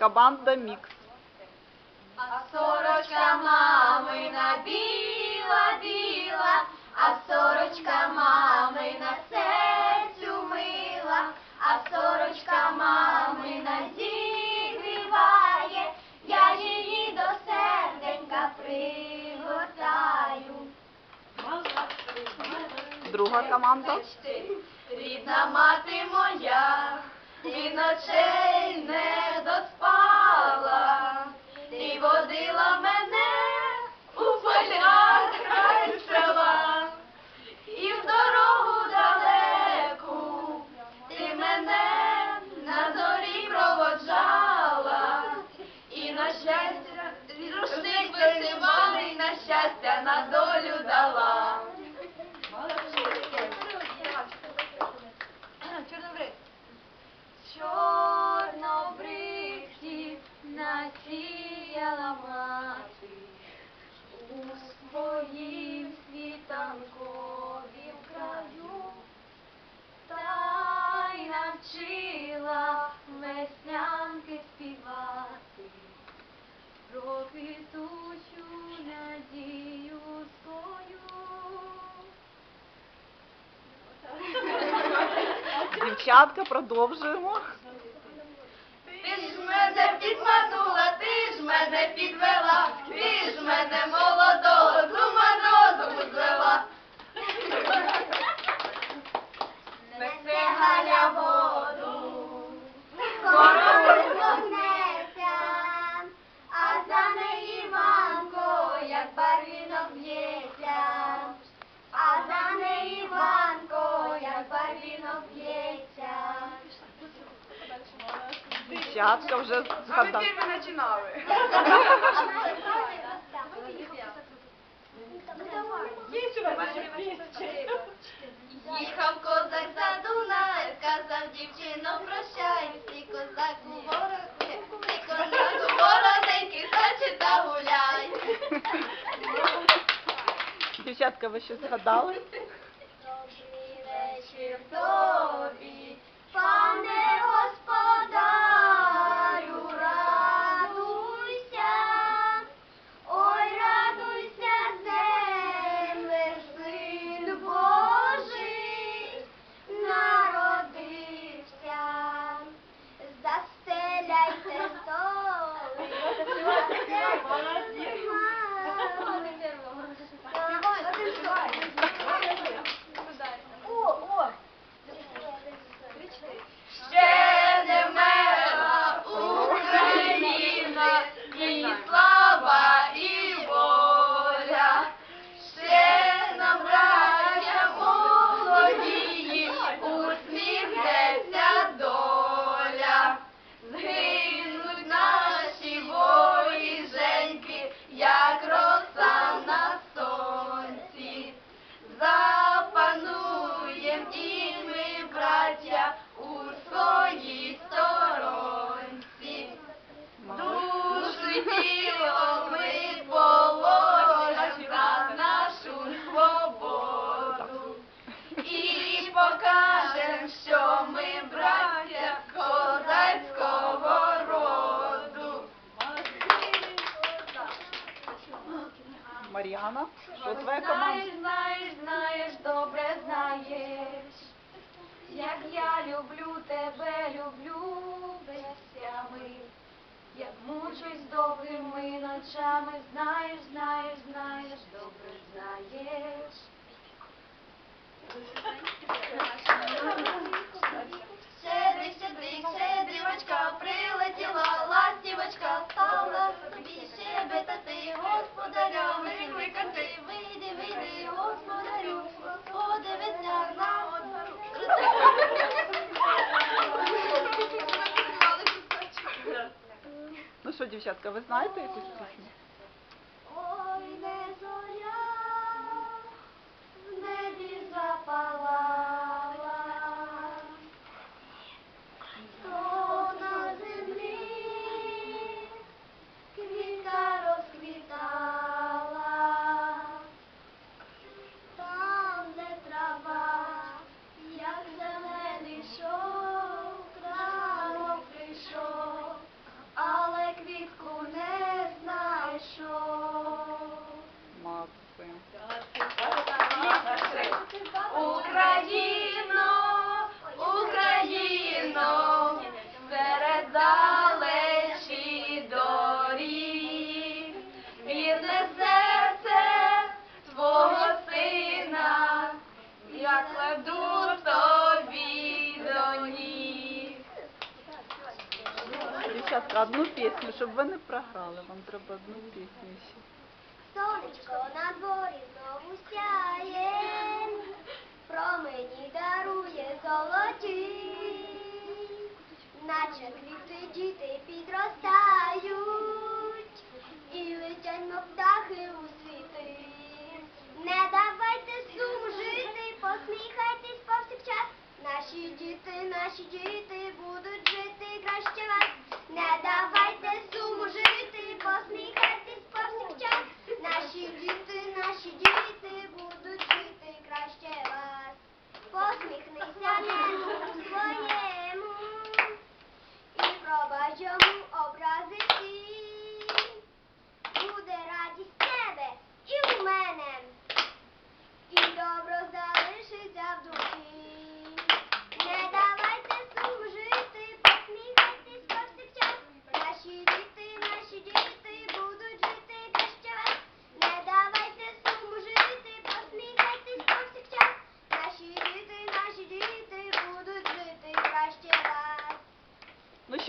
Банда мікс. А сорочка мамина біла, біла, а сорочка мамина серцю мила, а сорочка мамина зігріває, я її до серденька пригортаю. Друга команда. Рідна мати моя, ти ночей не доспала, ти водила мене у полях край села, і в дорогу далеку ти мене на зорі проводжала, і на щастя рушник висиваний, на щастя на долю насіяла мати у своїм світанковім краю, та й навчила веснянки співати про квітучу надію свою. Дівчатка, продовжуємо. Ти ж мене підманула, мене підвела, ти ж мене молодого з ума розуму звела. Дівчатка вже згадали. починали. Їхав козак за Дунай, сказав дівчино, прощай, ти козаку вороти, ти козаку воротенький, зачита гуляй. Дівчатка, ви щось згадали? Добрий вечір тобі, пане господарю, Мар'яна, що твоя команда? Знаєш, знаєш, знаєш, добре знаєш, як я люблю тебе, люблю безсями, як мучусь довгими ночами, знаєш, знаєш, знаєш, добре знаєш. Дівчатка, ви знаєте якусь пісню? Дівчатка, одну пісню, щоб ви не програли. Вам треба одну пісню ще. Сонечко на дворі знову сяє, промені дарує золоті, наче квіти діти підростають, і летять мов птахи у світи. Не давайте суму жити, посміхайтесь повсякчас. Наші діти, наші діти вас. Не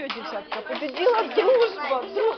все, дівчатка, победила дружба. Дру...